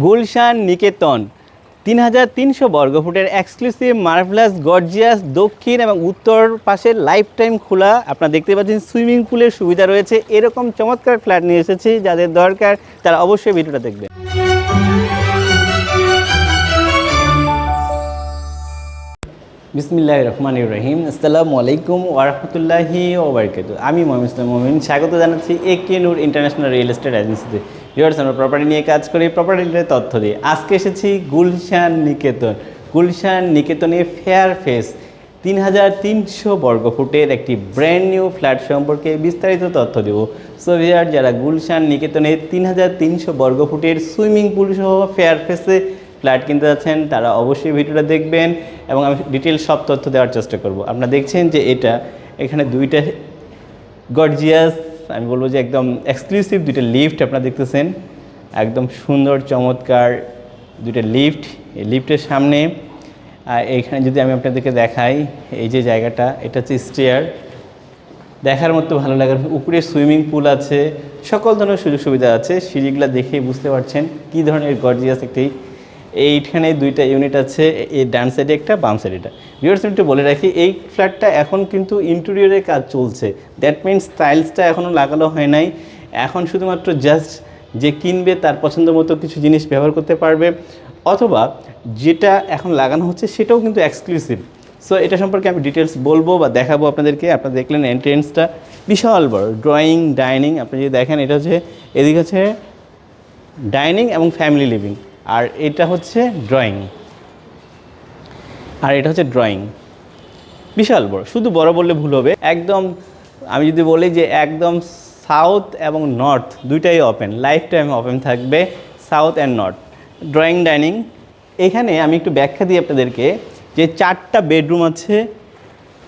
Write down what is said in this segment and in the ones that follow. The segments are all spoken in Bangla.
গুলশান নিকেতন। তিন হাজার তিনশো বর্গফুটের এক্সক্লুসিভ মার্ভেলাস গর্জিয়াস দক্ষিণ এবং উত্তর পাশে লাইফ টাইম খোলা। আপনারা দেখতে পাচ্ছেন সুইমিং পুলের সুবিধা রয়েছে। এরকম চমৎকার ফ্ল্যাট নিয়ে এসেছি, যাদের দরকার তারা অবশ্যই ভিডিওটা দেখবেন। বিসমিল্লাহ রহমান ইব্রাহিম আসসালামু আলাইকুম ওরহমতুল্লাহি ওবরকাত আমি মোহাম্মদ ইসলাম মোমিন। স্বাগত জানাচ্ছি A K Noor international real estate এজেন্সিতে। ভিউয়ার্স আমরা প্রপার্টি নিয়ে কাজ করি প্রপার্টি নিয়ে তথ্য দিই। আজকে এসেছি গুলশান নিকেতন। গুলশান নিকেতনে ফেয়ার ফেস তিন হাজার তিনশো বর্গফুটের একটি ব্র্যান্ড নিউ ফ্ল্যাট সম্পর্কে বিস্তারিত তথ্য দেব। সো ভিউয়ার যারা গুলশান নিকেতনে তিন হাজার তিনশো বর্গফুটের সুইমিং পুল সহ ফেয়ার ফেসে ফ্ল্যাট কিনতে যাচ্ছেন, তারা অবশ্যই ভিডিওটা দেখবেন এবং আমি ডিটেল সব তথ্য দেওয়ার চেষ্টা করব। আপনারা দেখছেন যে এটা, এখানে দুইটা গর্জিয়াস আমি বলব যে একদম এক্সক্লুসিভ দুইটা লিফট আপনারা দেখতেছেন। একদম সুন্দর, চমৎকার দুইটা লিফট এই লিফটের সামনে এইখানে যদি আমি আপনাদেরকে দেখাই, এই যে জায়গাটা, এটা হচ্ছে স্টেয়ার দেখার মতো ভালো লাগার উপরে সুইমিং পুল আছে, সকল ধরনের সুযোগ সুবিধা আছে। সিঁড়িগুলো দেখেই বুঝতে পারছেন কী ধরনের গর্জিয়াস একটি এইখানে দুইটা ইউনিট আছে, এই ডান সাইডে একটা, বাম সাইডে একটা। ভিউয়ার্স একটু বলে রাখি, এই ফ্ল্যাটটা এখন কিন্তু ইন্টেরিয়রের কাজ চলছে। দ্যাট মিনস টাইলসটা এখনও লাগানো হয় নাই। এখন শুধুমাত্র জাস্ট যে কিনবে, তার পছন্দ মতো কিছু জিনিস ব্যবহার করতে পারবে। অথবা যেটা এখন লাগানো হচ্ছে, সেটাও কিন্তু এক্সক্লুসিভ সো এটা সম্পর্কে আমি ডিটেলস বলব বা দেখাবো আপনাদেরকে। আপনারা দেখলেন এন্ট্রেন্সটা বিশাল বড়। ড্রয়িং ডাইনিং আপনি যদি দেখেন, এটা হচ্ছে, এদিকে হচ্ছে ডাইনিং এবং ফ্যামিলি লিভিং আর এটা হচ্ছে ড্রয়িং আর এটা হচ্ছে ড্রয়িং বিশাল বড়, শুধু বড় বললে ভুল হবে। একদম, আমি যদি বলি যে একদম সাউথ এবং নর্থ দুইটাই ওপেন লাইফ টাইম ওপেন থাকবে south and north drawing dining এখানে আমি একটু ব্যাখ্যা দিই আপনাদেরকে যে চারটা বেডরুম আছে,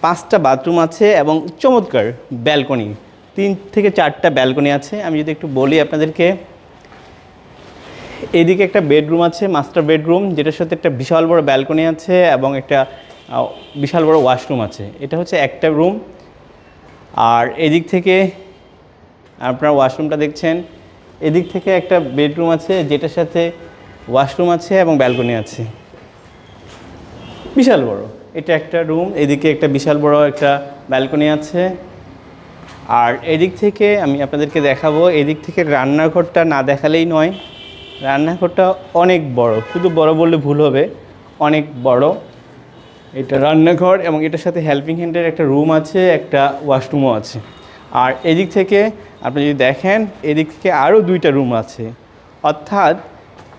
পাঁচটা বাথরুম আছে এবং চমৎকার ব্যালকনি তিন থেকে চারটা ব্যালকনি আছে। আমি যদি একটু বলি আপনাদেরকে এইদিকে একটা বেডরুম আছে, মাস্টার বেডরুম, যেটার সাথে একটা বিশাল বড় ব্যালকনি আছে এবং একটা বিশাল বড় ওয়াশরুম আছে। এটা হচ্ছে একটা রুম। আর এদিক থেকে আপনার ওয়াশরুমটা দেখছেন, এদিক থেকে একটা বেডরুম আছে, যেটার সাথে ওয়াশরুম আছে এবং ব্যালকনি আছে। বিশাল বড়। এটা একটা রুম, এদিকে একটা বিশাল বড় একটা ব্যালকনি আছে। আর এদিক থেকে আমি আপনাদেরকে দেখাবো, এদিক থেকে রান্নাঘরটা না দেখালেই নয়। রান্নাঘরটা অনেক বড়। শুধু বড় বললে ভুল হবে, অনেক বড়। এটা রান্নাঘর এবং এটার সাথে হেল্পিং হ্যান্ডের একটা রুম আছে, একটা ওয়াশরুমও আছে। আর এদিক থেকে আপনি যদি দেখেন, এদিক থেকে আরও দুইটা রুম আছে। অর্থাৎ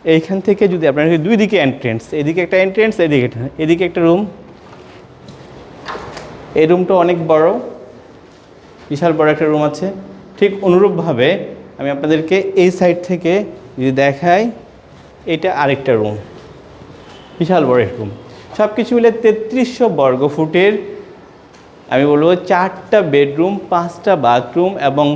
এইখান থেকে যদি আপনার দুই দিকে এন্ট্রেন্স এদিকে একটা এন্ট্রেন্স এদিকে এদিকে একটা রুম এই রুমটা অনেক বড়, বিশাল বড় একটা রুম আছে। ঠিক অনুরূপভাবে আমি আপনাদেরকে এই সাইড থেকে যদি দেখাই, এটা আরেকটা রুম বিশাল বড় রুম সব কিছু মিলে তেত্রিশশো বর্গ ফুটের, আমি বলব চারটা বেডরুম পাঁচটা বাথরুম এবং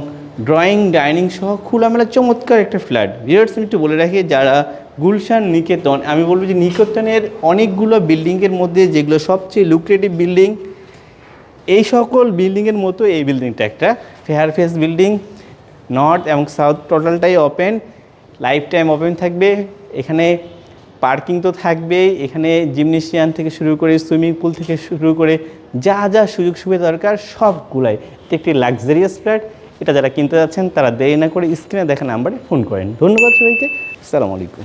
ড্রয়িং ডাইনিং সহ খোলামেলা চমৎকার একটা ফ্ল্যাট ভিউয়ার্স আমি একটু বলে রাখি, যারা গুলশান, নিকেতন, আমি বলব যে নিকেতনের অনেকগুলো বিল্ডিংয়ের মধ্যে যেগুলো সবচেয়ে লুক্রেটিভ বিল্ডিং এই সকল বিল্ডিংয়ের মতো এই বিল্ডিংটা একটা। ফেয়ার ফেস বিল্ডিং নর্থ এবং সাউথ টোটালটাই ওপেন লাইফ টাইম ওপেন থাকবে, এখানে পার্কিং তো থাকবেই, এখানে জিমনেশিয়ান থেকে শুরু করে সুইমিং পুল থেকে শুরু করে যা যা সুযোগ সুবিধা দরকার সবগুলাই। এটি একটি লাক্সারিয়াস ফ্ল্যাট এটা যারা কিনতে যাচ্ছেন তারা দেরি না করে স্ক্রিনে দেখা নাম্বারে ফোন করেন। ধন্যবাদ সবাইকে, আসসালামু আলাইকুম।